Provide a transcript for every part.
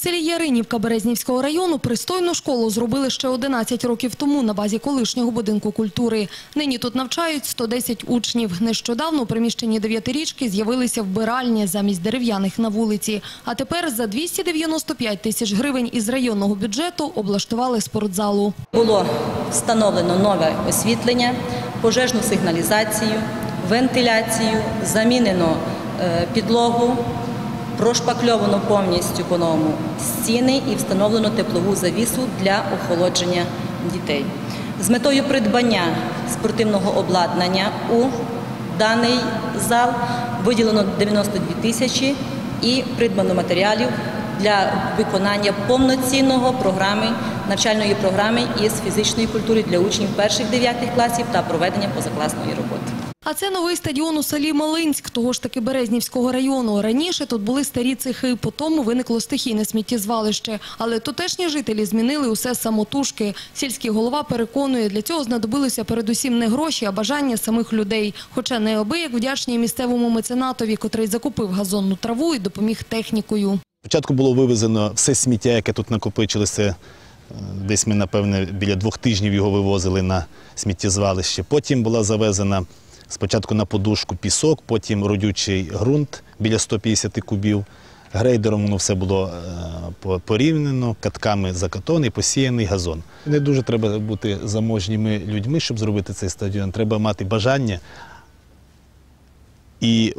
селі Яринівка Березнівського району пристойну школу зробили ще 11 років тому на базі колишнього будинку культури. Нині тут навчають 110 учнів. Нещодавно у приміщенні дев'ятирічки з'явилися вбиральні замість дерев'яних на вулиці. А тепер за 295 тисяч гривень із районного бюджету облаштували спортзалу. Було встановлено нове освітлення, пожежну сигналізацію, вентиляцію, замінено е, підлогу, прошпакльовано повністю по-новому стіни і встановлено теплову завісу для охолодження дітей. З метою придбання спортивного обладнання у даний зал виділено 92 тисячі і придбано матеріалів для виконання повноцінного програми навчальної програми із фізичної культури для учнів перших дев'ятих класів та проведення позакласної роботи. А це новий стадіон у селі Малинськ, того ж таки Березнівського району. Раніше тут були старі цехи, по тому виникло стихійне сміттєзвалище. Але тутешні жителі змінили усе самотужки. Сільський голова переконує, для цього знадобилися передусім не гроші, а бажання самих людей. Хоча неабияк вдячні місцевому меценатові, котрий закупив газонну траву і допоміг технікою. Спочатку було вивезено все сміття, яке тут накопичилося. Десь ми, напевне, біля двох тижнів його вивозили на сміттєзвалище. Потім була завезена спочатку на подушку пісок, потім родючий ґрунт біля 150 кубів. Грейдером воно все було е, по- порівняно, катками закатоний, посіяний газон. Не дуже треба бути заможніми людьми, щоб зробити цей стадіон. Треба мати бажання і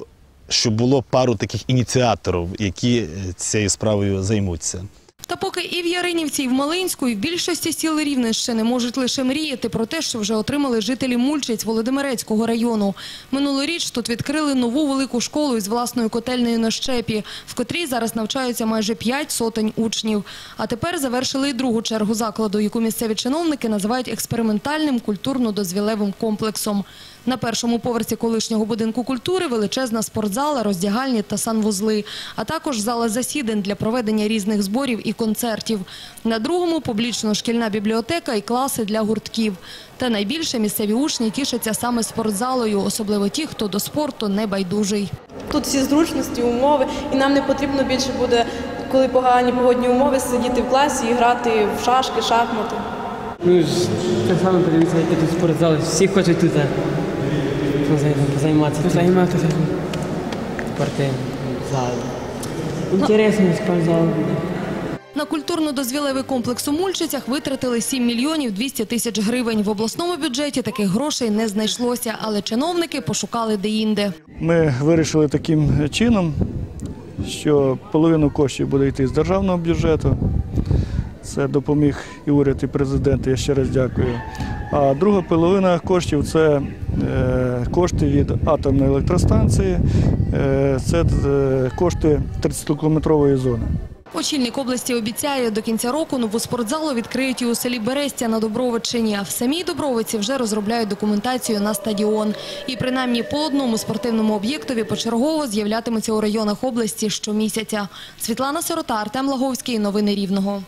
щоб було пару таких ініціаторів, які е, цією справою займуться. Та поки і в Яринівці, і в Малинську, і в більшості сіл Рівненщини можуть лише мріяти про те, що вже отримали жителі Мульчиць Володимирецького району. Минулоріч тут відкрили нову велику школу із власною котельнею на щепі, в котрій зараз навчаються майже п'ять сотень учнів. А тепер завершили і другу чергу закладу, яку місцеві чиновники називають експериментальним культурно-дозвілевим комплексом. На першому поверсі колишнього будинку культури величезна спортзала, роздягальні та санвузли, а також зала засідань для проведення різних зборів і концертів. На другому публічно-шкільна бібліотека і класи для гуртків. Та найбільше місцеві учні тішаться саме спортзалою, особливо ті, хто до спорту не байдужий. Тут всі зручності, умови, і нам не потрібно більше буде, коли погані погодні умови, сидіти в класі і грати в шашки, шахмати. Ну, те саме подивіться, які тут спортзали. Всі хочуть тут е, позай- Займатися спортивним залом. Інтересний спортзал буде. На культурно-дозвілевий комплекс у Мульчицях витратили 7 мільйонів 200 тисяч гривень. В обласному бюджеті таких грошей не знайшлося, але чиновники пошукали деінде. Ми вирішили таким чином, що половину коштів буде йти з державного бюджету. Це допоміг і уряд, і президент, я ще раз дякую. А друга половина коштів це е, кошти від атомної електростанції, е, це е, кошти 30-кілометрової зони. Очільник області обіцяє, до кінця року нову спортзалу відкриють і у селі Берестя на Добровичині. В самій Добровиці вже розробляють документацію на стадіон. І принаймні по одному спортивному об'єктові почергово з'являтиметься у районах області щомісяця. Світлана Сирота, Артем Лаговський. Новини Рівного.